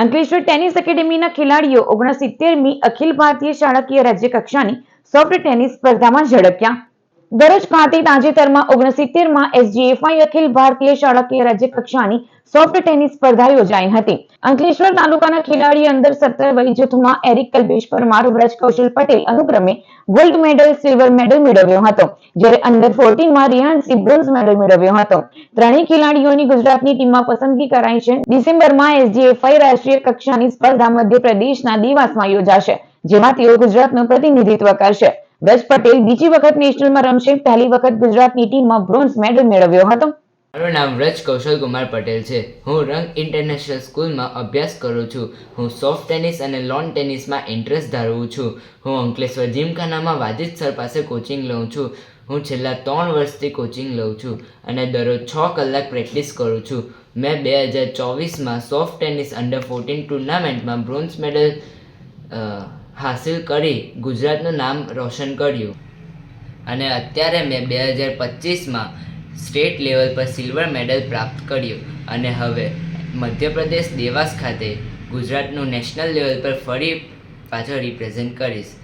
Ankleshwar tennis એકેડેમીના ખેલાડીઓ ઓગણસિત્તેરમી અખિલ ભારતીય શાળાકીય રાજ્ય કક્ષાની સોફ્ટ ટેનિસ સ્પર્ધામાં ઝડપ્યા. દરરોજ ખાતે તાજેતરમાં ઓગણસિત્તેરમાં એસજીએફઆઈ અખિલ ભારતીય શાળાકીય રાજ્ય કક્ષાની સોફ્ટ ટેનિસ સ્પર્ધા યોજાઈ હતી. અંકલેશ્વર તાલુકાના ખેલાડી અંદર સત્તર વય જૂથમાં એરિક કલ્પેશ પરમાર વ્રજ કૌશલ પટેલ અનુક્રમે ગોલ્ડ મેડલ, સિલ્વર મેડલ મેળવ્યો હતો, જ્યારે અંડર ફોર્ટીનમાં રિયાન્સી બ્રોન્ઝ મેડલ મેળવ્યો હતો. ત્રણેય ખેલાડીઓની ગુજરાતની ટીમમાં પસંદગી કરાઈ છે. ડિસેમ્બરમાં એસજીએફઆઈ રાષ્ટ્રીય કક્ષાની સ્પર્ધા મધ્યપ્રદેશના દેવાસમાં યોજાશે, જેમાં તેઓ ગુજરાતનું પ્રતિનિધિત્વ કરશે. વ્રજ પટેલ બીજી વખત નેશનલમાં રમશે. પહેલી વખત ગુજરાતની ટીમમાં બ્રોન્ઝ મેડલ મેળવ્યો હતો. મારું નામ વ્રજ કૌશલ કુમાર પટેલ છે. હું રંગ ઇન્ટરનેશનલ સ્કૂલમાં અભ્યાસ કરું છું. હું સોફ્ટ ટેનિસ અને લોન ટેનિસમાં ઇન્ટરેસ્ટ ધરાવું છું. હું અંકલેશ્વર જીમખાનામાં વાજિદ સર પાસે કોચિંગ લઉં છું. હું છેલ્લા ત્રણ વર્ષથી કોચિંગ લઉં છું અને દરરોજ છ કલાક પ્રેક્ટિસ કરું છું. મેં બે હજાર ચોવીસમાં સોફ્ટ ટેનિસ અંડર ફોર્ટીન ટુર્નામેન્ટમાં બ્રોન્ઝ મેડલ હાસિલ કરી ગુજરાતનું નામ રોશન કર્યું. અને અત્યારે મેં બે હજાર પચીસમાં સ્ટેટ લેવલ પર સિલ્વર મેડલ પ્રાપ્ત કર્યું. અને હવે મધ્યપ્રદેશ દેવાસ ખાતે ગુજરાતનું નેશનલ લેવલ પર ફરી પાછળ રિપ્રેઝેન્ટ કરીશ.